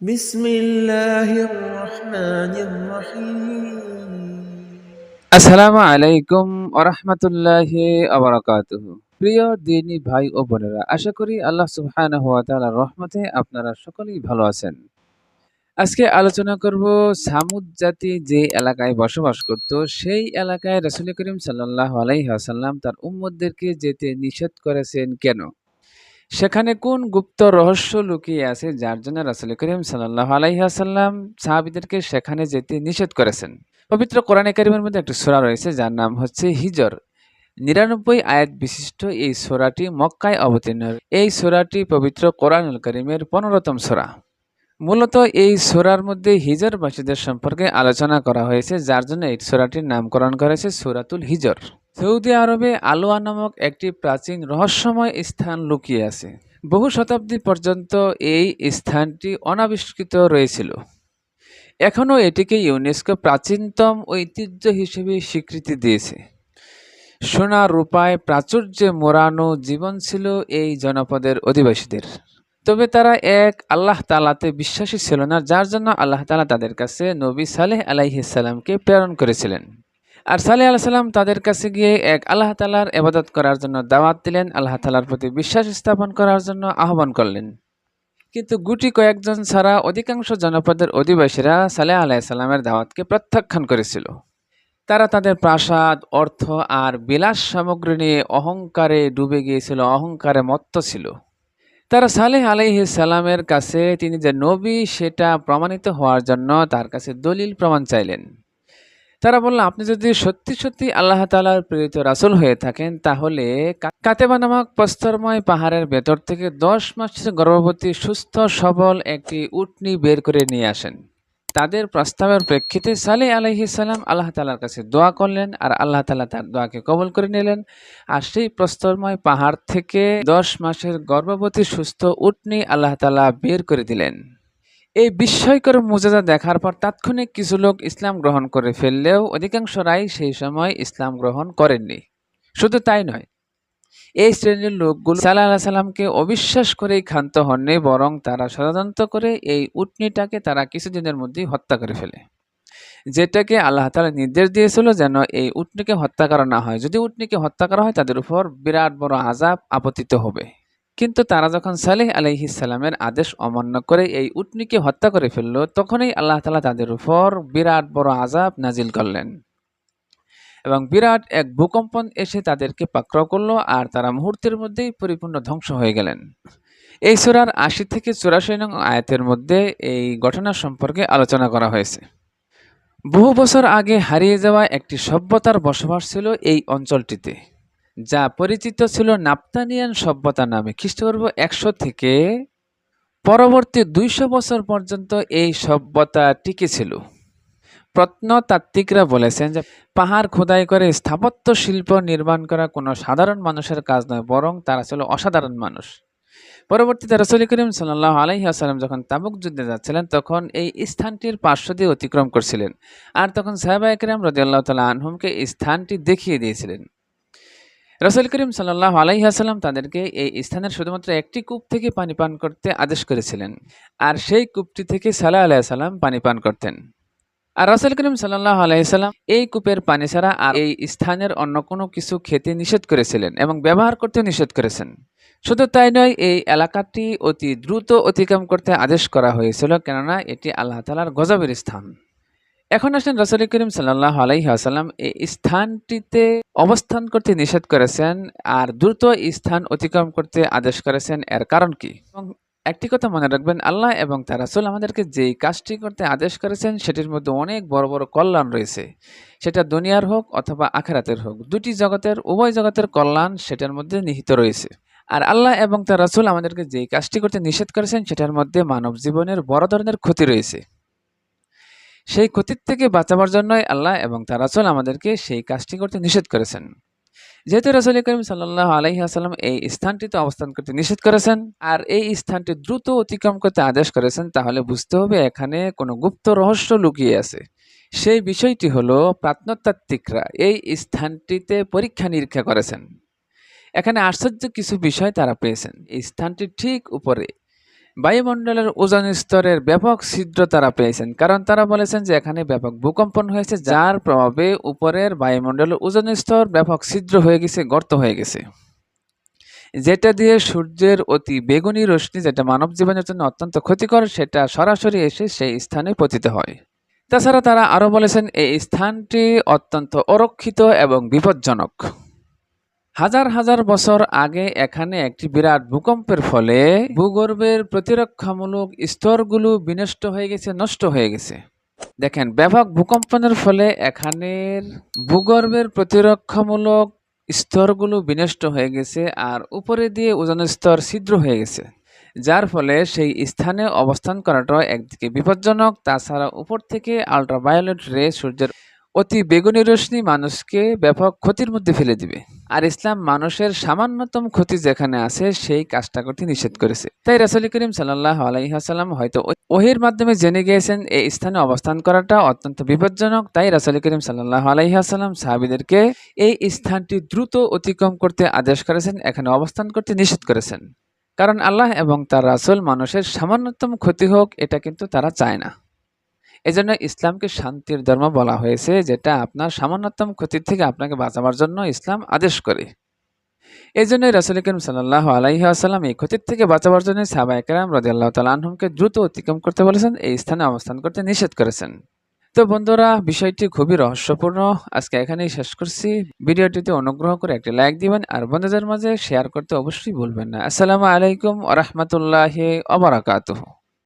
بسم الله الرحمن الرحيم আসসালামু আলাইকুম আরহামতুল্লাহি আবরাকাতুহু প্রিয় দিনী ভাই ও বোনেরা আশা করি আল্লাহ সুবহানাহু ওয়া তাআলার রহমতে আপনারা সকলেই ভালো আছেন আজকে আলোচনা করব সামুদ জাতি যে এলাকায় বসবাস করত সেই এলাকায় রাসূল করিম সাল্লাল্লাহু আলাইহি ওয়াসাল্লাম তার উম্মতদেরকে যেতে নিষেধ করেছেন কেন সেখানে কোন গুপ্ত রহস্য লুকিয়ে আছে যার জন্য রাসূল করিম সাল্লাল্লাহু আলাইহি ওয়াসাল্লাম সাহাবীদেরকে সেখানে যেতে নিষেধ করেছেন? পবিত্র কোরআনে কারিমের মধ্যে একটি সোরা রয়েছে যার নাম হচ্ছে হিজর। নিরানব্বই আয়াত বিশিষ্ট এই সোরাটি মক্কায় অবতীর্ণ। এই সোরাটি পবিত্র কোরআনুল কারিমের পনেরোতম সূরা। মূলত এই সোরার মধ্যে হিজরবাসীদের সম্পর্কে আলোচনা করা হয়েছে, যার জন্য এই সোরাটির নামকরণ করেছে সূরাতুল হিজর। সৌদি আরবে আলোয়া নামক একটি প্রাচীন রহস্যময় স্থান লুকিয়ে আছে। বহু শতাব্দী পর্যন্ত এই স্থানটি অনাবিষ্কৃত রয়েছিল। এখনও এটিকে ইউনেস্কো প্রাচীনতম ঐতিহ্য হিসেবে স্বীকৃতি দিয়েছে। সোনা রূপায় প্রাচুর্যে মোড়ানো জীবন ছিল এই জনপদের অধিবাসীদের। তবে তারা এক আল্লাহ তালাতে বিশ্বাসী ছিল না, যার জন্য আল্লাহ তালা তাদের কাছে নবী সালেহ আলাইহিসাল্লামকে প্রেরণ করেছিলেন। আর সালেহ আলাহ সাল্লাম তাদের কাছে গিয়ে এক আল্লাহ তালার এবাদত করার জন্য দাওয়াত দিলেন, আল্লাহ তালার প্রতি বিশ্বাস স্থাপন করার জন্য আহ্বান করলেন। কিন্তু গুটি কয়েকজন ছাড়া অধিকাংশ জনপদের অধিবাসীরা সালেহ আলাইসাল্লামের দাওয়াতকে প্রত্যাখ্যান করেছিল। তারা তাদের প্রাসাদ, অর্থ আর বিলাস সামগ্রী নিয়ে অহংকারে ডুবে গিয়েছিল, অহংকারে মত্ত ছিল। তারা সালেহ আলাইহি সালামের কাছে তিনি যে নবী, সেটা প্রমাণিত হওয়ার জন্য তার কাছে দলিল প্রমাণ চাইলেন। তারা বলল, আপনি যদি সত্যি সত্যি আল্লাহ তালার প্রেরিত রাসূল হয়ে থাকেন, তাহলে কাতেবা নামক প্রস্তরময় পাহাড়ের ভেতর থেকে দশ মাসের গর্ভবতী, সুস্থ, সবল একটি উটনি বের করে নিয়ে আসেন। তাদের প্রস্তাবের প্রেক্ষিতে সালে আলহি সাল্লাম আল্লাহ তালার কাছে দোয়া করলেন আর আল্লাহ তালা তার দোয়াকে কবল করে নিলেন। আর সেই প্রস্তরময় পাহাড় থেকে দশ মাসের গর্ভবতী, সুস্থ উটনি আল্লাহ তালা বের করে দিলেন। এই বিস্ময়কর মুজাজা দেখার পর তাৎক্ষণিক কিছু লোক ইসলাম গ্রহণ করে ফেললেও অধিকাংশ অধিকাংশরাই সেই সময় ইসলাম গ্রহণ করেননি। শুধু তাই নয়, এই শ্রেণির লোকগুলো সাল্লাহ সাল্লামকে অবিশ্বাস করেই ক্ষান্ত হননি, বরং তারা ষড়যন্ত্র করে এই উটনিটাকে তারা কিছুদিনের মধ্যেই হত্যা করে ফেলে। যেটাকে আল্লাহ তালা নির্দেশ দিয়েছিল যেন এই উটনিকে হত্যা করা না হয়। যদি উটনিকে হত্যা করা হয়, তাদের উপর বিরাট বড় আজাব আপতিত হবে। কিন্তু তারা যখন সালেহ আলাইহিসাল্লামের আদেশ অমান্য করে এই উটনিকে হত্যা করে ফেলল, তখনই আল্লাহ তালা তাদের উপর বিরাট বড় আজাব নাজিল করলেন। এবং বিরাট এক ভূকম্পন এসে তাদেরকে পাকড়াও করল আর তারা মুহূর্তের মধ্যেই পরিপূর্ণ ধ্বংস হয়ে গেলেন। এই সুরার আশি থেকে চুরাশি নং আয়াতের মধ্যে এই ঘটনা সম্পর্কে আলোচনা করা হয়েছে। বহু বছর আগে হারিয়ে যাওয়া একটি সভ্যতার বসবাস ছিল এই অঞ্চলটিতে। যা পরিচিত ছিল নাপ্তানিয়ান সভ্যতা নামে। খ্রিস্টপূর্ব একশো থেকে পরবর্তী দুইশো বছর পর্যন্ত এই সভ্যতা টিকে ছিল। প্রত্নতাত্ত্বিকরা বলেছেন যে, পাহাড় খোদাই করে স্থাপত্য শিল্প নির্মাণ করা কোনো সাধারণ মানুষের কাজ নয়, বরং তারা ছিল অসাধারণ মানুষ। পরবর্তীতে রসুল করিম সাল্লাহ আলহি আসালাম যখন তাবুক যুদ্ধে যাচ্ছিলেন, তখন এই স্থানটির পার্শ্ব দিয়ে অতিক্রম করছিলেন। আর তখন সাহেবা একরাম রদিয়াল্লাহ তালা আনহুমকে স্থানটি দেখিয়ে দিয়েছিলেন। রসুল করিম সাল্লাহ আলাইহি আসাল্লাম তাদেরকে এই স্থানের শুধুমাত্র একটি কূপ থেকে পানি পান করতে আদেশ করেছিলেন। আর সেই কূপটি থেকে সাল্লাহ আলাইসাল্লাম পানি পান করতেন। আর রাসুল করিম সাল্লাহ আলাইসাল্লাম এই কূপের পানি ছাড়া আর এই স্থানের অন্য কোনো কিছু খেতে নিষেধ করেছিলেন এবং ব্যবহার করতে নিষেধ করেছেন। শুধু তাই নয়, এই এলাকাটি অতি দ্রুত অতিক্রম করতে আদেশ করা হয়েছিল, কেননা এটি আল্লাহ তালার গজবের স্থান। এখন আসেন রসুল করিম সাল্লাহ আসাল্লাম এই স্থানটিতে অবস্থান করতে নিষেধ করেছেন আর দ্রুত স্থান অতিক্রম করতে আদেশ করেছেন। এর কারণ কি? একটি কথা মনে রাখবেন, আল্লাহ এবং তার রাসুল আমাদেরকে যেই কাজটি করতে আদেশ করেছেন, সেটির মধ্যে অনেক বড় বড় কল্যাণ রয়েছে। সেটা দুনিয়ার হোক অথবা আখেরাতের হোক। দুটি জগতের, উভয় জগতের কল্যাণ সেটার মধ্যে নিহিত রয়েছে। আর আল্লাহ এবং তার রাসুল আমাদেরকে যেই কাজটি করতে নিষেধ করেছেন, সেটার মধ্যে মানব জীবনের বড় ধরনের ক্ষতি রয়েছে। সেই ক্ষতির থেকে বাঁচাবার জন্যই আল্লাহ এবং তার রাসুল আমাদেরকে সেই কাজটি করতে নিষেধ করেছেন। যেহেতু রাসুল করিম সাল্লাহ আলহি আসাল্লাম এই স্থানটিতে অবস্থান করতে নিষেধ করেছেন, আর এই স্থানটি দ্রুত অতিক্রম করতে আদেশ করেছেন, তাহলে বুঝতে হবে এখানে কোনো গুপ্ত রহস্য লুকিয়ে আছে। সেই বিষয়টি হলো প্রাত্নতাত্ত্বিকরা এই স্থানটিতে পরীক্ষা নিরীক্ষা করেছেন। এখানে আশ্চর্য কিছু বিষয় তারা পেয়েছেন। এই স্থানটির ঠিক উপরে বায়ুমণ্ডলের ওজন স্তরের ব্যাপক ছিদ্র তারা পেয়েছেন, কারণ তারা বলেছেন যে এখানে ব্যাপক ভূকম্পন হয়েছে, যার প্রভাবে উপরের বায়ুমণ্ডলের ওজন স্তর ব্যাপক ছিদ্র হয়ে গেছে, গর্ত হয়ে গেছে। যেটা দিয়ে সূর্যের অতি বেগুনি রশ্মি, যেটা মানব জীবনের জন্য অত্যন্ত ক্ষতিকর, সেটা সরাসরি এসে সেই স্থানে পতিত হয়। তাছাড়া তারা আরও বলেছেন, এই স্থানটি অত্যন্ত অরক্ষিত এবং বিপজ্জনক। হাজার হাজার বছর আগে এখানে একটি বিরাট ভূকম্পের ফলে ভূগর্ভের প্রতিরক্ষামূলক স্তরগুলো বিনষ্ট হয়ে গেছে, নষ্ট হয়ে গেছে। দেখেন, ব্যাপক ভূকম্পনের ফলে এখানের ভূগর্ভের প্রতিরক্ষামূলক স্তরগুলো বিনষ্ট হয়ে গেছে আর উপরে দিয়ে ওজন স্তর ছিদ্র হয়ে গেছে, যার ফলে সেই স্থানে অবস্থান করাটা একদিকে বিপজ্জনক, তাছাড়া উপর থেকে আল্ট্রাভায়োলেট রে সূর্যের অতি বেগুনি রশ্মি মানুষকে ব্যাপক ক্ষতির মধ্যে ফেলে দিবে। আর ইসলাম মানুষের সামান্যতম ক্ষতি যেখানে আছে, সেই কাজটা করতে নিষেধ করেছে। তাই রাসুল করিম সাল্লাহ আলাইহাসাল্লাম হয়তো ওহির মাধ্যমে জেনে গিয়েছেন এই স্থানে অবস্থান করাটা অত্যন্ত বিপজ্জনক। তাই রাসুল করিম সাল্লাহ আলাইহাসাল্লাম সাহাবিদেরকে এই স্থানটি দ্রুত অতিক্রম করতে আদেশ করেছেন, এখানে অবস্থান করতে নিষেধ করেছেন। কারণ আল্লাহ এবং তার রাসুল মানুষের সামান্যতম ক্ষতি হোক, এটা কিন্তু তারা চায় না। এজন্য ইসলামকে শান্তির ধর্ম বলা হয়েছে, যেটা আপনার সামান্যতম ক্ষতির থেকে আপনাকে বাঁচাবার জন্য ইসলাম আদেশ করে। এই জন্যই রাসুল করিম সাল্লাহ আলাইহি আসাল্লাম এই ক্ষতির থেকে বাঁচাবার জন্য সাহবা একরাম রদি আল্লাহ তালা আনহুমকে দ্রুত অতিক্রম করতে বলেছেন, এই স্থানে অবস্থান করতে নিষেধ করেছেন। তো বন্ধুরা, বিষয়টি খুবই রহস্যপূর্ণ। আজকে এখানেই শেষ করছি। ভিডিওটিতে অনুগ্রহ করে একটি লাইক দিবেন আর বন্ধুদের মাঝে শেয়ার করতে অবশ্যই ভুলবেন না। আসসালামু আলাইকুম আ রহমতুল্লাহ অবরাকাতুহ